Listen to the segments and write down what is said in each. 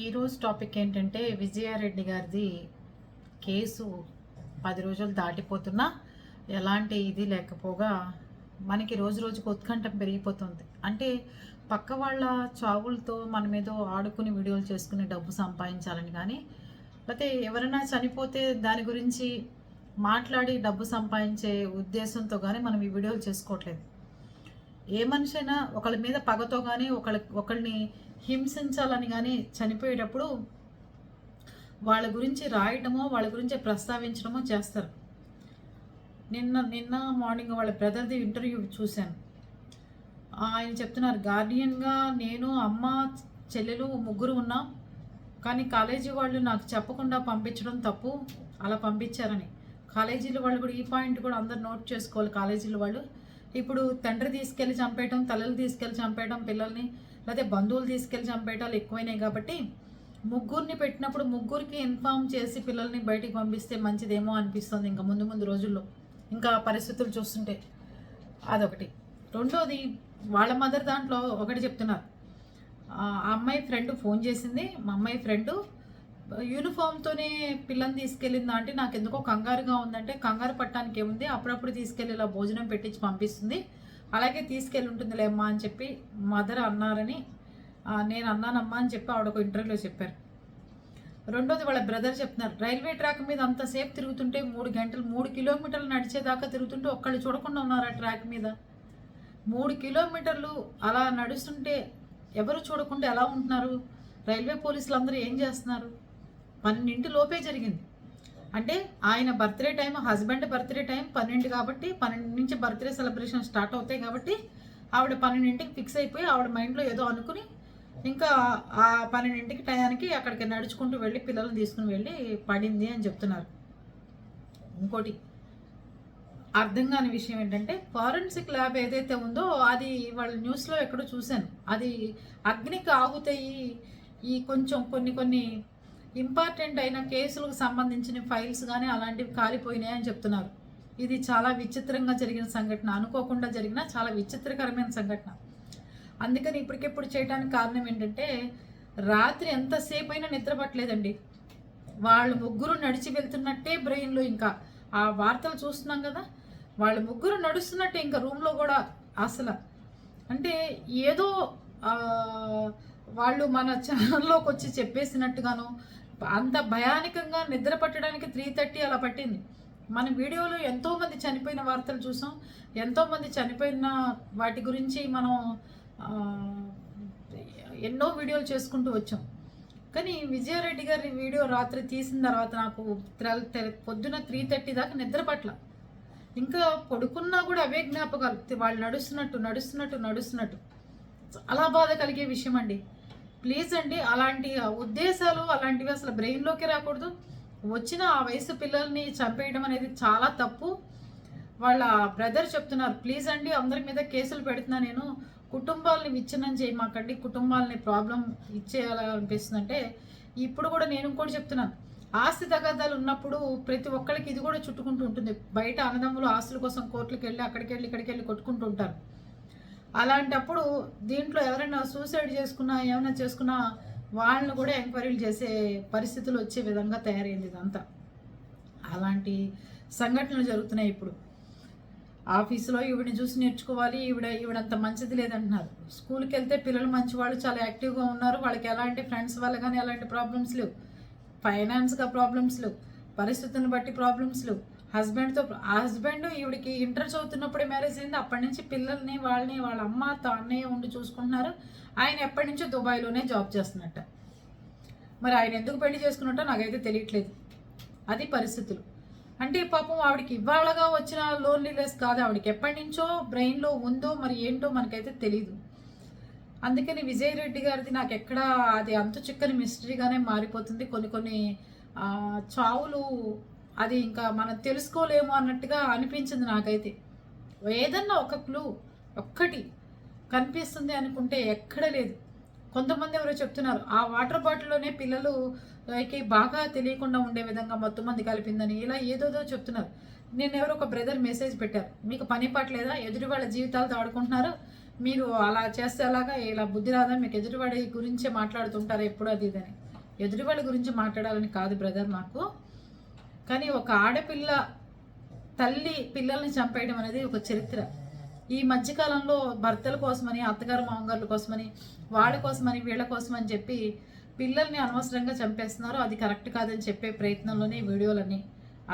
ఈరోజు టాపిక్ ఏంటంటే విజయారెడ్డి గారిది కేసు పది రోజులు దాటిపోతున్నా ఎలాంటి ఇది లేకపోగా మనకి రోజు రోజుకు ఉత్కంఠం పెరిగిపోతుంది. అంటే పక్క వాళ్ళ చావులతో మనం ఏదో ఆడుకుని వీడియోలు చేసుకుని డబ్బు సంపాదించాలని కానీ లేకపోతే ఎవరైనా చనిపోతే దాని గురించి మాట్లాడి డబ్బు సంపాదించే ఉద్దేశంతో కానీ మనం ఈ వీడియోలు చేసుకోవట్లేదు. ఏ మనిషైనా ఒకళ్ళ మీద పగతో కానీ ఒకళ్ళ ఒకళ్ళని హింసించాలని కానీ చనిపోయేటప్పుడు వాళ్ళ గురించి రాయటమో వాళ్ళ గురించి ప్రస్తావించడమో చేస్తారు. నిన్న నిన్న మార్నింగ్ వాళ్ళ బ్రదర్ది ఇంటర్వ్యూ చూశాను. ఆయన చెప్తున్నారు గార్డియన్గా నేను అమ్మ చెల్లెలు ముగ్గురు ఉన్నాం కానీ కాలేజీ వాళ్ళు నాకు చెప్పకుండా పంపించడం తప్పు అలా పంపించారని. కాలేజీల వాళ్ళు కూడా ఈ పాయింట్ కూడా అందరు నోట్ చేసుకోవాలి కాలేజీల వాళ్ళు. ఇప్పుడు తండ్రి తీసుకెళ్ళి చంపేయటం తల్లులు తీసుకెళ్ళి చంపేయటం పిల్లల్ని లేకపోతే బంధువులు తీసుకెళ్ళి చంపేయటాలు ఎక్కువైనాయి కాబట్టి ముగ్గురిని పెట్టినప్పుడు ముగ్గురికి ఇన్ఫామ్ చేసి పిల్లల్ని బయటికి పంపిస్తే మంచిదేమో అనిపిస్తుంది ఇంకా ముందు ముందు రోజుల్లో. ఇంకా పరిస్థితులు చూస్తుంటే అదొకటి. రెండోది వాళ్ళ మదర్ దాంట్లో ఒకటి చెప్తున్నారు. ఆ అమ్మాయి ఫ్రెండ్ ఫోన్ చేసింది. మా అమ్మాయి ఫ్రెండ్ యూనిఫామ్తోనే పిల్లని తీసుకెళ్ళిందా అంటే నాకు ఎందుకో కంగారుగా ఉందంటే కంగారు పట్టడానికి ఏముంది అప్పుడప్పుడు తీసుకెళ్ళి ఇలా భోజనం పెట్టించి పంపిస్తుంది. అలాగే తీసుకెళ్ళి ఉంటుందిలే అమ్మా అని చెప్పి మదర్ అన్నారని నేను అన్నానమ్మా అని చెప్పి ఆవిడ ఒక ఇంటర్వ్యూలో చెప్పారు. రెండోది వాళ్ళ బ్రదర్ చెప్తున్నారు రైల్వే ట్రాక్ మీద అంతసేపు తిరుగుతుంటే మూడు గంటలు మూడు కిలోమీటర్లు నడిచేదాకా తిరుగుతుంటే ఒక్కళ్ళు చూడకుండా ఉన్నారు ఆ ట్రాక్ మీద? మూడు కిలోమీటర్లు అలా నడుస్తుంటే ఎవరు చూడకుండా ఎలా ఉంటున్నారు? రైల్వే పోలీసులు అందరూ ఏం చేస్తున్నారు? పన్నెండింటి లోపే జరిగింది. అంటే ఆయన birthday time husband birthday time పన్నెండు కాబట్టి పన్నెండు నుంచి బర్త్డే సెలబ్రేషన్ స్టార్ట్ అవుతాయి కాబట్టి ఆవిడ పన్నెండింటికి ఫిక్స్ అయిపోయి ఆవిడ మైండ్లో ఏదో అనుకుని ఇంకా ఆ పన్నెండింటికి టయానికి అక్కడికి నడుచుకుంటూ వెళ్ళి పిల్లల్ని తీసుకుని వెళ్ళి పడింది అని చెప్తున్నారు. ఇంకోటి అర్థం కాని విషయం ఏంటంటే ఫారెన్సిక్ ల్యాబ్ ఏదైతే ఉందో అది వాళ్ళ న్యూస్లో ఎక్కడో చూశాను. అది అగ్నికి ఆగుతాయి ఈ కొంచెం కొన్ని కొన్ని ఇంపార్టెంట్ అయిన కేసులకు సంబంధించిన ఫైల్స్ కానీ అలాంటివి కాలిపోయినాయని చెప్తున్నారు. ఇది చాలా విచిత్రంగా జరిగిన సంఘటన. అనుకోకుండా జరిగిన చాలా విచిత్రకరమైన సంఘటన. అందుకని ఇప్పటికిప్పుడు చేయడానికి కారణం ఏంటంటే రాత్రి ఎంతసేపు అయినా నిద్రపట్టలేదండి వాళ్ళు ముగ్గురు నడిచి వెళ్తున్నట్టే బ్రెయిన్లో ఇంకా ఆ వార్తలు చూస్తున్నాం కదా వాళ్ళు ముగ్గురు నడుస్తున్నట్టే ఇంకా రూమ్లో కూడా అసలు. అంటే ఏదో వాళ్ళు మన ఛానల్లోకి వచ్చి చెప్పేసినట్టుగాను అంత భయానికంగా నిద్ర పట్టడానికి త్రీ థర్టీ అలా పట్టింది. మన వీడియోలో ఎంతోమంది చనిపోయిన వార్తలు చూసాం. ఎంతోమంది చనిపోయిన వాటి గురించి మనం ఎన్నో వీడియోలు చేసుకుంటూ వచ్చాం. కానీ విజయారెడ్డి గారి వీడియో రాత్రి తీసిన తర్వాత నాకు త్ర- పొద్దున త్రీ థర్టీ దాకా నిద్ర పట్ల. ఇంకా పడుకున్నా కూడా అవే జ్ఞాపకాలు. వాళ్ళు నడుస్తున్నట్టు నడుస్తున్నట్టు నడుస్తున్నట్టు. చాలా బాధ కలిగే విషయం అండి. ప్లీజ్ అండి అలాంటి ఉద్దేశాలు అలాంటివి అసలు బ్రెయిన్లోకి రాకూడదు. వచ్చిన ఆ వయసు పిల్లల్ని చంపేయడం అనేది చాలా తప్పు. వాళ్ళ బ్రదర్ చెప్తున్నారు ప్లీజ్ అండి అందరి మీద కేసులు పెడుతున్నా నేను. కుటుంబాలని విచ్ఛిన్నం చేయమాకండి కుటుంబాలని ప్రాబ్లం ఇచ్చేయాలనిపిస్తుంది అంటే ఇప్పుడు కూడా నేను ఇంకోటి చెప్తున్నాను. ఆస్తి తగాదాలు ఉన్నప్పుడు ప్రతి ఒక్కరికి ఇది కూడా చుట్టుకుంటూ ఉంటుంది. బయట అన్నదమ్ములు ఆస్తుల కోసం కోర్టులకు వెళ్ళి అక్కడికి వెళ్ళి ఇక్కడికి వెళ్ళి కొట్టుకుంటూ ఉంటారు. అలాంటప్పుడు దీంట్లో ఎవరైనా సూసైడ్ చేసుకున్నా ఏమైనా చేసుకున్నా వాళ్ళని కూడా ఎంక్వైరీలు చేసే పరిస్థితులు వచ్చే విధంగా తయారైంది ఇదంతా. అలాంటి సంఘటనలు జరుగుతున్నాయి ఇప్పుడు. ఆఫీసులో ఈవిడని చూసి నేర్చుకోవాలి ఈవిడ ఈవిడంత మంచిది లేదంటున్నారు. స్కూల్కి వెళ్తే పిల్లలు మంచివాళ్ళు చాలా యాక్టివ్గా ఉన్నారు. వాళ్ళకి ఎలాంటి ఫ్రెండ్స్ వల్ల కానీ ఎలాంటి ప్రాబ్లమ్స్ లేవు. ఫైనాన్స్గా ప్రాబ్లమ్స్ లేవు. పరిస్థితులను బట్టి ప్రాబ్లమ్స్ లేవు. హస్బెండ్తో ఆ హస్బెండ్ ఈవిడికి ఇంటర్ చదువుతున్నప్పుడే మ్యారేజ్ అయింది. అప్పటి నుంచి పిల్లల్ని వాళ్ళని వాళ్ళ అమ్మ అన్నయ్య ఉండి చూసుకుంటున్నారు. ఆయన ఎప్పటి నుంచో దుబాయ్లోనే జాబ్ చేస్తున్నట్ట. మరి ఆయన ఎందుకు పెళ్ళి చేసుకున్నట్టో నాకైతే తెలియట్లేదు. అది పరిస్థితులు. అంటే పాపం ఆవిడకి ఇవాళగా వచ్చిన లోన్లీనెస్ కాదు. ఆవిడకి ఎప్పటి నుంచో బ్రెయిన్లో ఉందో మరి ఏంటో మనకైతే తెలియదు అందుకని విజయ్ రెడ్డి గారిది నాకు ఎక్కడ అది అంత చిక్కని మిస్టరీగానే మారిపోతుంది. కొన్ని కొన్ని చావులు అది ఇంకా మనం తెలుసుకోలేము అన్నట్టుగా అనిపించింది నాకైతే. ఏదన్నా ఒక క్లూ ఒక్కటి కనిపిస్తుంది అనుకుంటే ఎక్కడ లేదు. కొంతమంది ఎవరో చెప్తున్నారు ఆ వాటర్ బాటిల్లోనే పిల్లలుకి బాగా తెలియకుండా ఉండే విధంగా మొత్తం మంది కలిపిందని ఇలా ఏదోదో చెప్తున్నారు. నేను ఎవరో ఒక బ్రదర్ మెసేజ్ పెట్టారు మీకు పని పట్టలేదా ఎదుటి వాళ్ళ జీవితాలతో ఆడుకుంటున్నారు? మీరు అలా చేస్తే అలాగా ఇలా బుద్ధి రాదా? మీకు ఎదుటివాడి గురించే మాట్లాడుతుంటారు ఎప్పుడు అది ఇదని ఎదుటివాడి గురించి మాట్లాడాలని కాదు బ్రదర్ మాకు. కానీ ఒక ఆడపిల్ల తల్లి పిల్లల్ని చంపేయడం అనేది ఒక చరిత్ర. ఈ మధ్యకాలంలో భర్తల కోసమని అత్తగారు మామగారుల కోసమని వాళ్ళ కోసమని వీళ్ళ కోసమని చెప్పి పిల్లల్ని అనవసరంగా చంపేస్తున్నారు. అది కరెక్ట్ కాదని చెప్పే ప్రయత్నంలోనే ఈ వీడియోలన్నీ.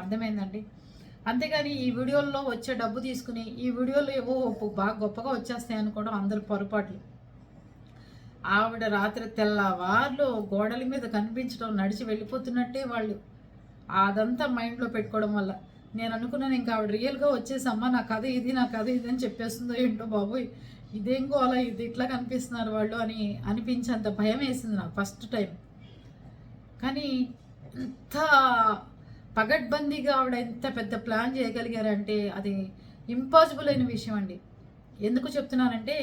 అర్థమైందండి? అంతేగాని ఈ వీడియోల్లో వచ్చే డబ్బు తీసుకుని ఈ వీడియోలు ఏవో బాగా గొప్పగా వచ్చేస్తాయి అనుకోవడం అందరు పొరపాట్లు. ఆవిడ రాత్రి తెల్లవార్లు గోడల మీద కనిపించడం నడిచి వెళ్ళిపోతున్నట్టే వాళ్ళు. అదంతా మైండ్లో పెట్టుకోవడం వల్ల. నేను అనుకున్నాను ఇంకా ఆవిడ రియల్గా వచ్చేసమ్మా నా కథ ఇది నా కథ ఇది అని చెప్పేస్తుందో ఏంటో బాబోయ్. ఇదేం గోల ఇది ఇట్లా కనిపిస్తున్నారు వాళ్ళు అని అనిపించేంత భయం వేసింది నాకు ఫస్ట్ టైం కానీ ఇంత పగడ్బందీగా ఆవిడ ఎంత పెద్ద ప్లాన్ చేయగలిగారంటే అది ఇంపాసిబుల్ అయిన విషయం అండి. ఎందుకు చెప్తున్నానంటే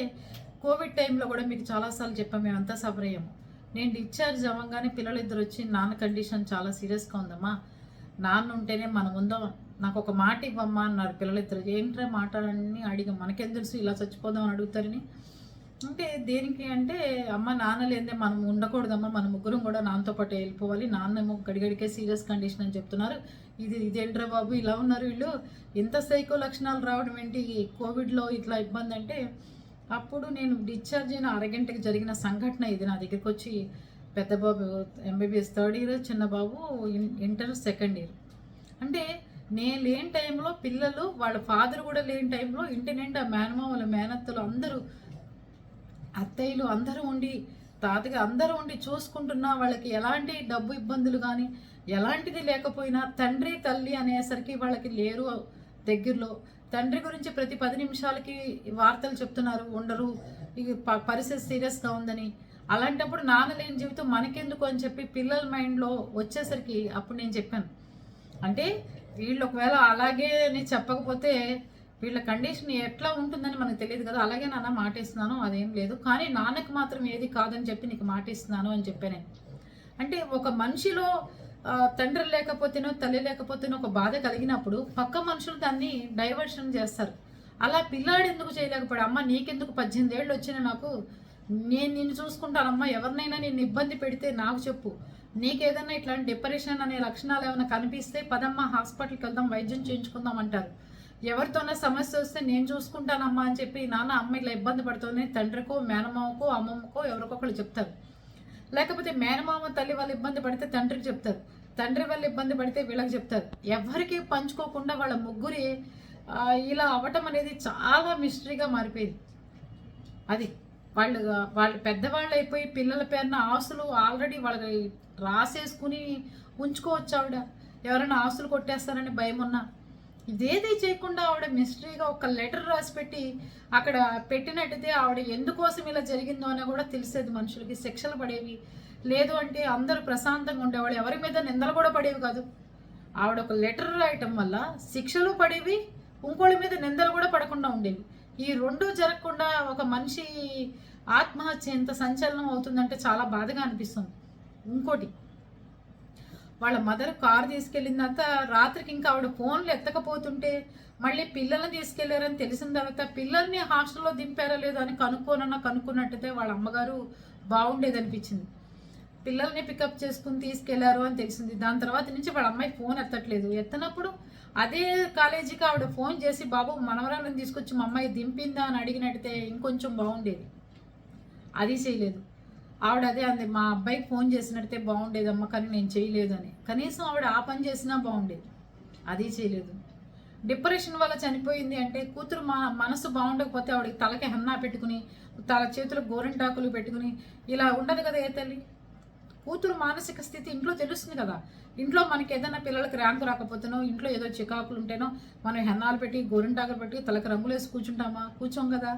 కోవిడ్ టైంలో కూడా మీకు చాలాసార్లు చెప్పాం మేమంతా సఫర్ అయ్యాము. నేను డిశ్చార్జ్ అవ్వగానే పిల్లలు ఇద్దరు వచ్చి నాన్న కండిషన్ చాలా సీరియస్గా ఉందమ్మా. నాన్న ఉంటేనే మనం ఉందాం నాకు ఒక మాట ఇవ్వమ్మా అన్నారు పిల్లలు ఇద్దరు ఏంట్రా మాట అని అడిగా. మనకేం తెలుసు? ఇలా చచ్చిపోదాం అని అడుగుతారని. అంటే దేనికి అంటే అమ్మ నాన్న లేదే మనం ఉండకూడదమ్మా. మన ముగ్గురం కూడా నాన్నతో పాటు వెళ్ళిపోవాలి. నాన్నేమో గడిగడికే సీరియస్ కండిషన్ అని చెప్తున్నారు. ఇది ఇదేంట్రా బాబు? ఇలా ఉన్నారు వీళ్ళు. ఇంత సైకో లక్షణాలు రావడం ఏంటి? కోవిడ్లో ఇట్లా ఇబ్బంది అంటే అప్పుడు నేను డిశ్చార్జ్ అయిన అరగంటకి జరిగిన సంఘటన ఇది. నా దగ్గరికి వచ్చి పెద్ద బాబు ఎంబీబీఎస్ థర్డ్ ఇయర్ చిన్న బాబు ఇంటర్ సెకండ్ ఇయర్ అంటే నేను లేని టైంలో పిల్లలు వాళ్ళ ఫాదర్ కూడా లేని టైంలో ఇంటి నిండా మేనమామలు మేనత్తలు అందరూ అత్తయ్యలు అందరూ ఉండి తాతగా అందరూ ఉండి చూసుకుంటున్నా వాళ్ళకి ఎలాంటి డబ్బు ఇబ్బందులు కానీ ఎలాంటిది లేకపోయినా తండ్రి తల్లి అనేసరికి వాళ్ళకి లేరు దగ్గరలో. తండ్రి గురించి ప్రతి పది నిమిషాలకి వార్తలు చెప్తున్నారు. ఉండరు. ఇక పరిస్థితి సీరియస్గా ఉందని. అలాంటప్పుడు నాన్న లేని జీవితం మనకెందుకు అని చెప్పి పిల్లల మైండ్లో వచ్చేసరికి అప్పుడు నేను చెప్పాను. అంటే వీళ్ళు ఒకవేళ అలాగే అని చెప్పకపోతే వీళ్ళ కండిషన్ ఎట్లా ఉంటుందని మనకు తెలియదు కదా. అలాగే నాన్న మాటేస్తున్నాను అదేం లేదు. కానీ నాన్నకి మాత్రం ఏది కాదని చెప్పి నీకు మాటేస్తున్నాను అని చెప్పాను. అంటే ఒక మనిషిలో తండ్రి లేకపోతేనో తల్లి లేకపోతేనో ఒక బాధ కలిగినప్పుడు పక్క మనుషులు దాన్ని డైవర్షన్ చేస్తారు. అలా పిల్లాడు ఎందుకు చేయలేకపోయాడు? అమ్మ నీకెందుకు పద్దెనిమిది ఏళ్ళు వచ్చిన నాకు? నేను నిన్ను చూసుకుంటానమ్మా ఎవరినైనా నేను ఇబ్బంది పెడితే నాకు చెప్పు. నీకేదన్నా ఇట్లాంటి డిప్రెషన్ అనే లక్షణాలు ఏమైనా కనిపిస్తే పదమ్మ హాస్పిటల్కి వెళ్దాం వైద్యం చేయించుకుందాం అంటారు. ఎవరితోనే సమస్య వస్తే నేను చూసుకుంటానమ్మా అని చెప్పి నాన్న అమ్మ ఇలా ఇబ్బంది పడుతుంది తండ్రికో మేనమామకో అమ్మమ్మకో ఎవరికొకళ్ళు చెప్తారు. లేకపోతే మేనమామ తల్లి వాళ్ళు ఇబ్బంది పడితే తండ్రికి చెప్తారు. తండ్రి వాళ్ళు ఇబ్బంది పడితే వీళ్ళకి చెప్తారు. ఎవరికి పంచుకోకుండా వాళ్ళ ముగ్గురి ఇలా అవ్వటం అనేది చాలా మిస్టరీగా మారిపోయింది. అది వాళ్ళు వాళ్ళు పెద్దవాళ్ళు అయిపోయి పిల్లల పేరున ఆస్తులు ఆల్రెడీ వాళ్ళకి రాసేసుకుని ఉంచుకోవచ్చు ఆవిడ. ఎవరైనా ఆస్తులు కొట్టేస్తారని భయం ఉన్నా ఇదేది చేయకుండా ఆవిడ మిస్టరీగా ఒక లెటర్ రాసి పెట్టి అక్కడ పెట్టినట్టయితే ఆవిడ ఎందుకోసం ఇలా జరిగిందో అని కూడా తెలిసేది మనుషులకి. శిక్షలు పడేవి. లేదు అంటే అందరూ ప్రశాంతంగా ఉండేవాళ్ళు. ఎవరి మీద నిందలు కూడా పడేవి కాదు. ఆవిడ ఒక లెటర్ రాయటం వల్ల శిక్షలు పడేవి ఇంకోళ్ళ మీద నిందలు కూడా పడకుండా ఉండేవి. ఈ రెండు జరగకుండా ఒక మనిషి ఆత్మహత్య ఎంత సంచలనం అవుతుందంటే చాలా బాధగా అనిపిస్తుంది. ఇంకోటి వాళ్ళ మదర్ కారు తీసుకెళ్ళిందంతా రాత్రికి ఇంకా ఆవిడ ఫోన్లు ఎత్తకపోతుంటే మళ్ళీ పిల్లల్ని తీసుకెళ్ళారని తెలిసిన తర్వాత పిల్లల్ని హాస్టల్లో దింపారా లేదో అని కనుక్కోనన్నా కనుక్కున్నట్టయితే వాళ్ళ అమ్మగారు బాగుండేది అనిపించింది పిల్లల్ని పికప్ చేసుకుని తీసుకెళ్ళారు అని తెలిసింది. దాని తర్వాత నుంచి వాళ్ళ అమ్మాయి ఫోన్ ఎత్తట్లేదు. ఎత్తనప్పుడు అదే కాలేజీకి ఆవిడ ఫోన్ చేసి బాబు మనవరాలను తీసుకొచ్చి మా అమ్మాయి దింపిందా? అని అడిగినట్టయితే ఇంకొంచెం బాగుండేది. అది చేయలేదు. ఆవిడ అదే అంది మా అబ్బాయికి ఫోన్ చేసినట్టే బాగుండేదమ్మా కానీ నేను చేయలేదు అని కనీసం ఆవిడ ఆ పని చేసినా బాగుండేది. అది చేయలేదు. డిప్రెషన్ వల్ల చనిపోయింది అంటే కూతురు మా మనసు బాగుండకపోతే ఆవిడకి తలకి హన్నా పెట్టుకుని తల చేతులకు గోరింటాకులు పెట్టుకుని ఇలా ఉండదు కదా ఏ తల్లి? కూతురు మానసిక స్థితి ఇంట్లో తెలుస్తుంది కదా. ఇంట్లో మనకి ఏదైనా పిల్లలకి ర్యాంకు రాకపోతేనో ఇంట్లో ఏదో చికాకులు ఉంటేనో మనం హెన్నాలు పెట్టి గోరింటాకులు పెట్టి తలకి రంగులేసి కూర్చుంటామా? కూర్చోం కదా.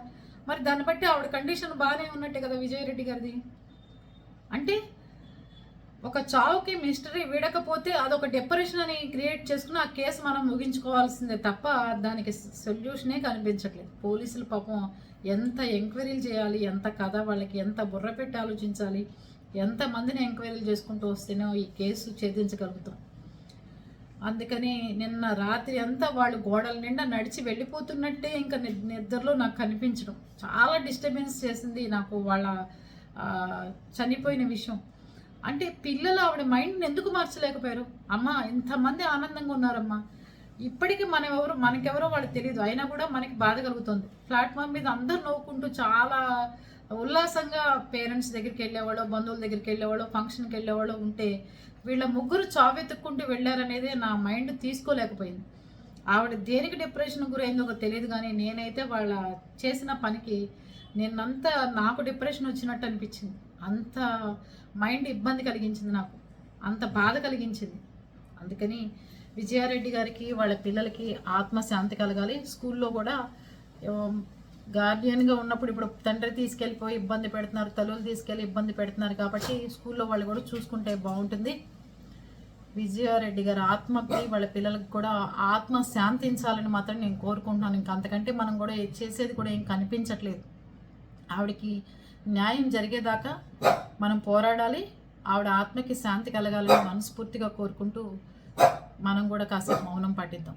మరి దాన్ని బట్టి ఆవిడ కండిషన్ బాగానే ఉన్నట్టే కదా విజయరెడ్డి గారిది. అంటే ఒక చావుకి మిస్టరీ వీడకపోతే అదొక డెపరేషన్ అని క్రియేట్ చేసుకుని ఆ కేసు మనం ముగించుకోవాల్సిందే తప్ప దానికి సొల్యూషనే కనిపించట్లేదు. పోలీసులు పాపం ఎంత ఎంక్వైరీలు చేయాలి ఎంత కథ వాళ్ళకి ఎంత బుర్ర పెట్టి ఆలోచించాలి ఎంతమందిని ఎంక్వైరీలు చేసుకుంటూ వస్తేనో ఈ కేసు ఛేదించగలుగుతాం. అందుకని నిన్న రాత్రి అంతా వాళ్ళు గోడల నిండా నడిచి వెళ్ళిపోతున్నట్టే ఇంకా నిద్రలో నాకు కనిపించడం. చాలా డిస్టర్బెన్స్ చేసింది నాకు వాళ్ళ చనిపోయిన విషయం. అంటే పిల్లలు ఆవిడ మైండ్ని ఎందుకు మార్చలేకపోయారు? అమ్మ ఇంతమంది ఆనందంగా ఉన్నారమ్మా. ఇప్పటికీ మనం ఎవరు మనకెవరో వాళ్ళు తెలియదు. అయినా కూడా మనకి బాధ కలుగుతుంది. ప్లాట్ఫామ్ మీద అందరు నవ్వుకుంటూ చాలా ఉల్లాసంగా పేరెంట్స్ దగ్గరికి వెళ్ళేవాళ్ళు బంధువుల దగ్గరికి వెళ్ళేవాళ్ళు ఫంక్షన్కి వెళ్ళేవాళ్ళు ఉంటే వీళ్ళ ముగ్గురు చావెత్తుక్కుంటూ వెళ్ళారనేది నా మైండ్ తీసుకోలేకపోయింది. ఆవిడ దేనికి డిప్రెషన్ గురైందో ఒక తెలియదు కానీ నేనైతే వాళ్ళ చేసిన పనికి నిన్నంతా నాకు డిప్రెషన్ వచ్చినట్టు అనిపించింది. అంత మైండ్ ఇబ్బంది కలిగించింది నాకు. అంత బాధ కలిగించింది. అందుకని విజయారెడ్డి గారికి వాళ్ళ పిల్లలకి ఆత్మశాంతి కలగాలి. స్కూల్లో కూడా గార్డియన్గా ఉన్నప్పుడు ఇప్పుడు తండ్రి తీసుకెళ్ళిపోయి ఇబ్బంది పెడుతున్నారు తల్లులు తీసుకెళ్ళి ఇబ్బంది పెడుతున్నారు కాబట్టి స్కూల్లో వాళ్ళు కూడా చూసుకుంటే బాగుంటుంది. విజయారెడ్డి గారి ఆత్మకి వాళ్ళ పిల్లలకు కూడా ఆత్మ శాంతించాలని మాత్రం నేను కోరుకుంటున్నాను. ఇంకా అంతకంటే మనం కూడా చేసేది కూడా ఏం కనిపించట్లేదు. ఆవిడకి న్యాయం జరిగేదాకా మనం పోరాడాలి. ఆవిడ ఆత్మకి శాంతి కలగాలని మనస్ఫూర్తిగా కోరుకుంటూ మనం కూడా కాసేపు మౌనం పాటిద్దాం.